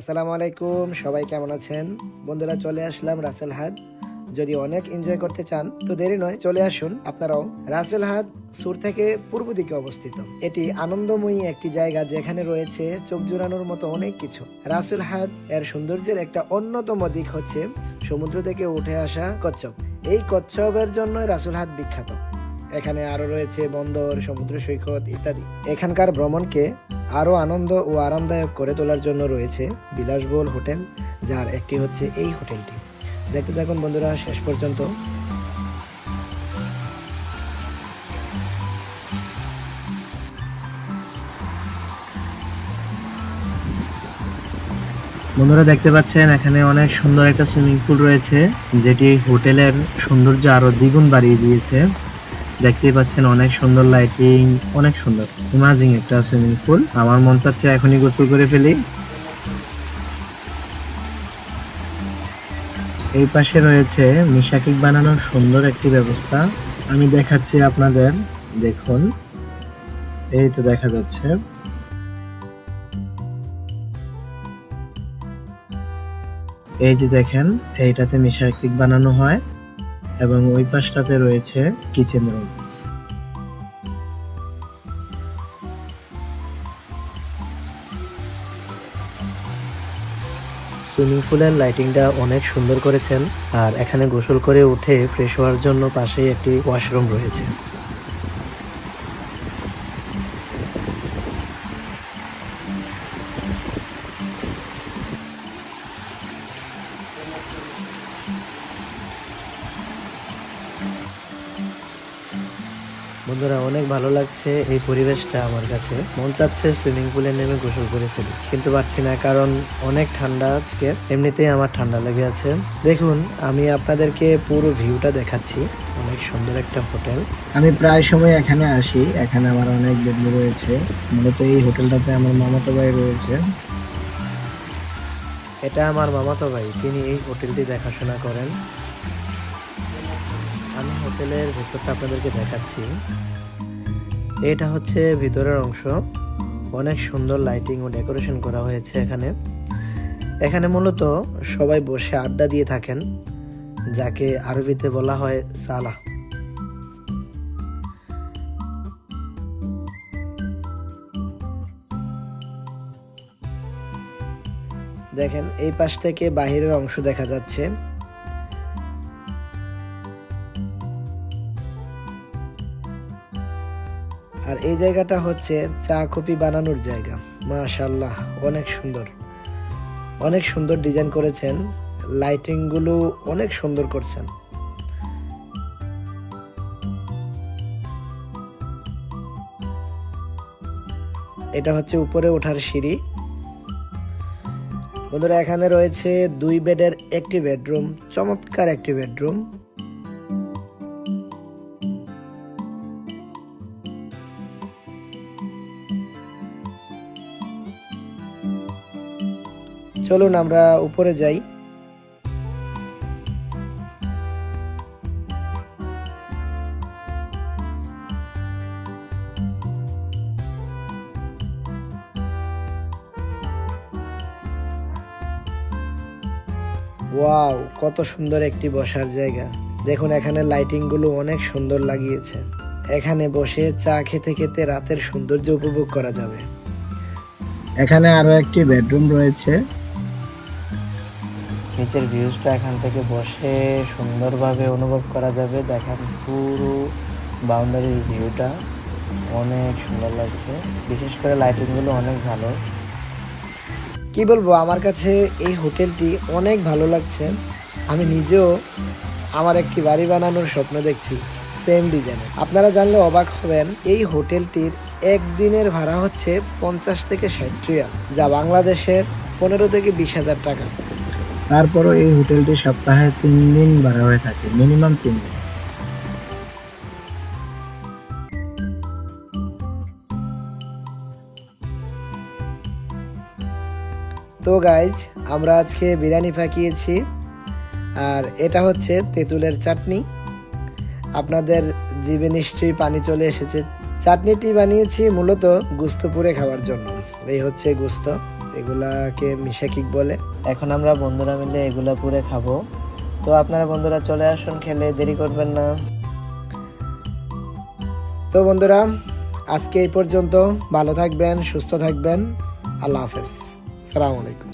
আসসালামু আলাইকুম, সবাই কেমন আছেন? বন্ধুরা, চলে আসলাম রাসেল হাট। যদি অনেক এনজয় করতে চান, তো দেরি নয়, চলে আসুন। আপনারাও রাসেল হাট সুর থেকে পূর্ব দিকে অবস্থিত। এটি আনন্দময়ী একটি জায়গা যেখানে রয়েছে চোখ জুড়ানোর মতো অনেক কিছু। রাসেল হাট এর সৌন্দর্যের একটা অন্যতম দিক হচ্ছে সমুদ্র থেকে উঠে আসা কচ্ছপ। এই কচ্ছপের জন্য রাসুল হাট বিখ্যাত। এখানে আরও রয়েছে বন্দর, সমুদ্র সৈকত ইত্যাদি। এখানকার ভ্রমণকে আরও আনন্দ ও আরামদায়ক করে তোলার জন্য রয়েছে বিলাসবহুল হোটেল, যার একটি হচ্ছে এই হোটেলটি। দেখতে থাকুন বন্ধুরা, শেষ পর্যন্ত। বন্ধুরা, দেখতে পাচ্ছেন, এখানে অনেক সুন্দর একটা সুইমিং পুল রয়েছে, যেটি হোটেলের সৌন্দর্য আরও দ্বিগুণ বাড়িয়ে দিয়েছে। দেখতেই পাচ্ছেন অনেক সুন্দর লাইটিং অনেক সুন্দর। ইমাজিং একটা সুইমিং পুল আমার মন চাচ্ছে এখনই গোসল করে ফেলি। এই পাশে রয়েছে মিশা কেক বানানোর সুন্দর একটি ব্যবস্থা। আমি দেখাচ্ছি আপনাদের। দেখুন। এই তো দেখা যাচ্ছে। এই যে দেখেন, এইটাতে মিশা কেক বানানো হয়। এবং ওই পাশটাতে রয়েছে কিচেন রুম সুইমিং পুলের লাইটিংটা অনেক সুন্দর করেছেন আর এখানে গোসল করে উঠে ফ্রেশ হওয়ার জন্য পাশেই একটি ওয়াশরুম রয়েছে। বন্ধুরা, অনেক ভালো লাগছে এই পরিবেশটা আমার কাছে। মন চাচ্ছে সুইমিং পুলে নেমে গোসল করে ফেলি। কিন্তু পারছি না, কারণ অনেক ঠান্ডা আজকে। এমনিতেই আমার ঠান্ডা লেগে আছে। দেখুন, আমি আপনাদেরকে পুরো ভিউটা দেখাচ্ছি। অনেক সুন্দর একটা হোটেল। আমি প্রায় সময় এখানে আসি। এখানে আমার অনেক বন্ধু রয়েছে। মূলত এই হোটেলটাতে আমার মামাতো ভাই রয়েছে। এটা আমার মামাতো ভাই। তিনি এই হোটেলটি দেখাশোনা করেন। আমি হোটেলের ভেতরটা আপনাদেরকে দেখাচ্ছি। এটা হচ্ছে ভিতরের অংশ। অনেক সুন্দর লাইটিং ও ডেকোরেশন করা হয়েছে এখানে। এখানে মূলত সবাই বসে আড্ডা দিয়ে থাকেন, যাকে আরবিতে বলা হয় সালা দেখেন, এই পাশ থেকে বাহিরের অংশ দেখা যাচ্ছে। আর এই জায়গাটা হচ্ছে চা কফি বানানোর জায়গা। মাশাল্লাহ অনেক সুন্দর। অনেক সুন্দর ডিজাইন করেছেন। লাইটিংগুলো অনেক সুন্দর করছেন। এটা হচ্ছে উপরে ওঠার সিঁড়ি। বন্ধুরা, এখানে রয়েছে দুই বেডের একটি বেডরুম, চমৎকার একটি বেডরুম। চলুন, আমরা উপরে যাই। ওয়াও, কত সুন্দর একটি বসার জায়গা। দেখুন, এখানে লাইটিংগুলো অনেক সুন্দর লাগিয়েছে। এখানে বসে চা খেতে খেতে রাতের সৌন্দর্য উপভোগ করা যাবে। এখানে আরও একটি বেডরুম রয়েছে। নিচের ভিউজটা এখান থেকে বসে সুন্দরভাবে অনুভব করা যাবে। দেখেন পুরো বাউন্ডারির ভিউটা অনেক সুন্দর লাগছে। বিশেষ করে লাইটিংগুলো অনেক ভালো। কি বলব, আমার কাছে এই হোটেলটি অনেক ভালো লাগছে। আমি নিজেও আমার একটি বাড়ি বানানোর স্বপ্ন দেখছি সেম ডিজাইনে আপনারা জানলে অবাক হবেন, এই হোটেলটির একদিনের ভাড়া হচ্ছে পঞ্চাশ থেকে ষাট রিয়াল, যা বাংলাদেশের পনেরো থেকে বিশ হাজার টাকা। তারপরও এই হোটেলটি সপ্তাহে তিন দিন ভাড়া হয়ে থাকে, মিনিমাম তিন দিন। তো গাইজ আমরা আজকে বিরিয়ানি পাকিয়েছি আর এটা হচ্ছে তেঁতুলের চাটনি। আপনাদের জিভে নিশ্চয়ই পানি চলে এসেছে। চাটনিটি বানিয়েছি মূলত গুস্ত পুরে খাওয়ার জন্য। এই হচ্ছে গুস্ত। এগুলাকে মিশা কিক বলে। এখন আমরা বন্ধুরা মিলে এগুলা পুরে খাব। তো আপনারা বন্ধুরা চলে আসুন খেলে, দেরি করবেন না। তো বন্ধুরা, আজকে এই পর্যন্ত। ভালো থাকবেন, সুস্থ থাকবেন। আল্লাহ হাফেজ। সালাম আলাইকুম।